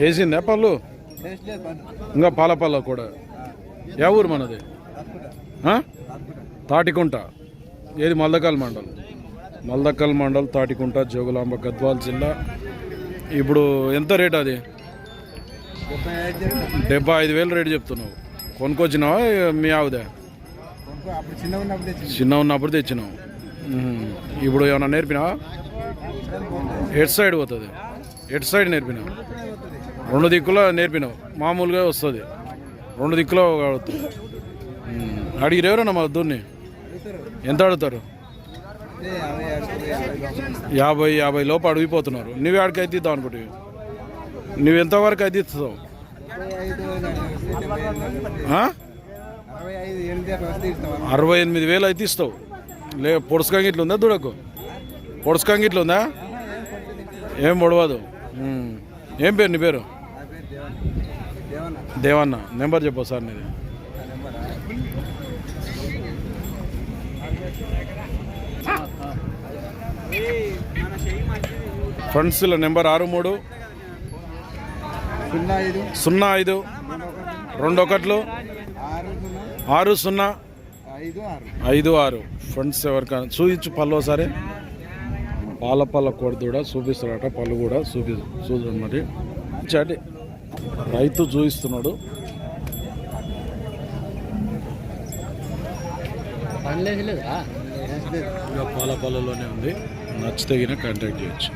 వేసిందా పళ్ళు ఇంకా పాల పళ్ళ కూడా. ఏ ఊరు మనది? తాటికుంట. ఏది? మల్దకల్ మండల్. మల్దకల్ మండల్ తాటికుంట జోగులాంబ గద్వాల్ జిల్లా. ఇప్పుడు ఎంత రేట్ అది? డెబ్బై ఐదు వేలు రేటు చెప్తున్నావు. కొనుక్కొచ్చినావా? మీ ఆవిదే? చిన్న ఉన్నప్పుడు తెచ్చినావు. ఇప్పుడు ఏమైనా నేర్పినావా? హెడ్ సైడ్ పోతుంది? ఎటు సైడ్ నేర్పినావు? రెండు దిక్కులో నేర్పినావు. మామూలుగా వస్తుంది. రెండు దిక్కులో అడుగుతుంది అడిగిరు ఎవరన్నా మా దూర్ని ఎంత అడుగుతారు? యాభై యాభై లోపు అడిగిపోతున్నారు. నువ్వు ఆడికి అయితే ఇద్దాం అనుకుంటే. నువ్వు ఎంతవరకు అయితే ఇస్తావు? అరవై ఎనిమిది, వేలు అయితే ఇస్తావు. లే పొడుసుకంగిట్లు ఉందా దుడకు? పొడుసుకంగిట్లు ఉందా ఏం పొడవదు. ఏం పేరు నీ పేరు? దేవన్న. నెంబర్ చెప్పు సార్ నీది. ఫ్రెండ్స్లో ఫ్రెండ్స్ల నెంబర్ ఆరు మూడు. సున్నా ఐదు. రెండు ఒకట్లు. ఆరు సున్నా. ఐదు ఆరు. ఐదు ఆరు ఫ్రెండ్స్ ఎవరికైనా చూపించు పల్లో సరే పాల పళ్ళ కొడుతు కూడా చూపిస్తాడట పళ్ళు కూడా చూపి చూడండి మరి. చాటి రైతు చూపిస్తున్నాడు పాల పళ్ళలోనే ఉంది. నచ్చితే కాంటాక్ట్ చేయొచ్చు.